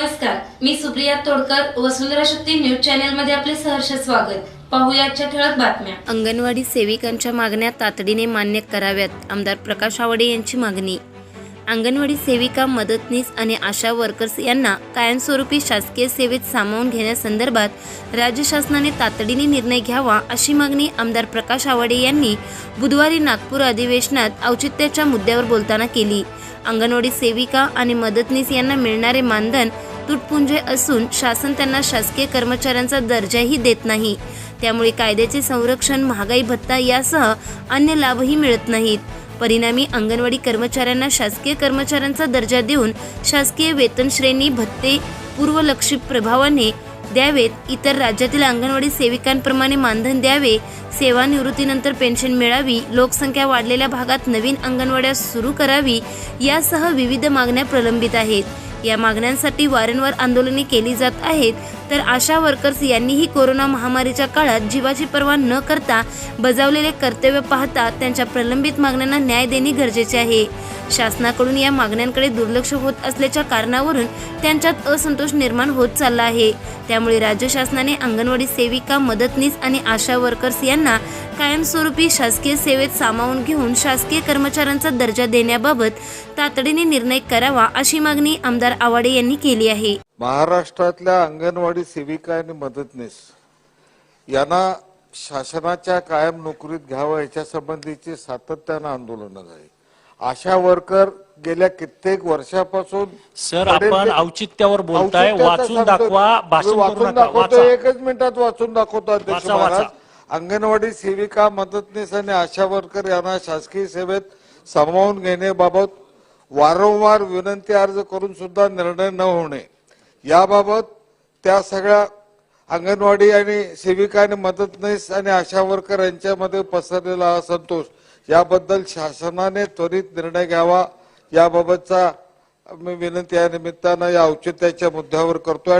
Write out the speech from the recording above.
नमस्कार मी सुप्रिया तोडकर वसुंधरा शक्ती न्यूज चॅनलमध्ये आपले सहर्ष स्वागत. ठळक बातम्या. अंगणवाडी सेविकांच्या मागण्या तातडीने मान्य कराव्यात आमदार प्रकाश आवाडे यांची मागणी. अंगणवाडी सेविका मदतनीस आणि आशा वर्कर्स यांना कायमस्वरूपी शासकीय सेवेत सामावून घेण्यासंदर्भात राज्य शासनाने तातडीने निर्णय घ्यावा अशी मागणी आमदार प्रकाश आवाडे यांनी बुधवारी नागपूर अधिवेशनात औचित्याच्या मुद्द्यावर बोलताना केली. अंगणवाडी सेविका आणि मदतनीस यांना मिळणारे मानधन तुटपुंजे असून शासन त्यांना शासकीय कर्मचाऱ्यांचा दर्जाही देत नाही. त्यामुळे कायद्याचे संरक्षण महागाई भत्ता यासह अन्य लाभही मिळत नाहीत. परिणामी अंगणवाडी कर्मचाऱ्यांना शासकीय कर्मचाऱ्यांचा दर्जा देऊन शासकीय वेतन श्रेणी भत्ते पूर्वलक्षी प्रभावाने द्यावेत. इतर राज्यातील अंगणवाडी सेविकांप्रमाणे मानधन द्यावे. सेवानिवृत्तीनंतर पेन्शन मिळावी. लोकसंख्या वाढलेल्या भागात नवीन अंगणवाड्या सुरू करावी. यासह विविध मागण्या प्रलंबित आहेत. या मागण्यांसाठी वारंवार आंदोलने केली जात आहेत. तर आशा वर्कर्स यांनीही कोरोना महामारीच्या काळात जीवाची पर्वा न करता बजावलेले कर्तव्य पाहता त्यांच्या प्रलंबित मागण्यांना न्याय देणे गरजेचे आहे. शासनाकडून या मागण्यांकडे दुर्लक्ष होत असल्याच्या कारणावरून त्यांच्यात असंतोष निर्माण होत चालला आहे. त्यामुळे राज्य शासनाने अंगणवाडी सेविका मदतनीस आणि आशा वर्कर्स यांना कायमस्वरूपी शासकीय सेवेत सामावून घेऊन शासकीय कर्मचाऱ्यांचा दर्जा देण्याबाबत तातडीने निर्णय करावा अशी मागणी आमदार आवाडे यांनी केली आहे महाराष्ट्रातल्या अंगणवाडी सेविका आणि मदतनीस यांना शासनाच्या कायम नोकरीत घ्यावं याच्या संबंधीची सातत्यानं आंदोलन आहे आशा वर्कर गेल्या कित्येक वर्षापासून सर आपण औचित्यावर बोलताय वाचून. दाखवा भाषण वाचून दाखवतो एकच मिनिटात वाचून दाखवतो अध्यक्ष. महाराज अंगणवाडी सेविका मदतनीस आणि आशा वर्कर यांना शासकीय सेवेत सामावून घेण्याबाबत वारंवार विनंती अर्ज करून सुद्धा निर्णय न होणे. याबाबत त्या सगळ्या अंगणवाडी आणि सेविका आणि मदतनीस आणि आशा वर्कर यांच्यामध्ये पसरलेला असंतोष याबद्दल शासनाने त्वरित निर्णय घ्यावा. याबाबतचा मी विनंती या निमित्तानं या औचित्याच्या मुद्द्यावर करतोय.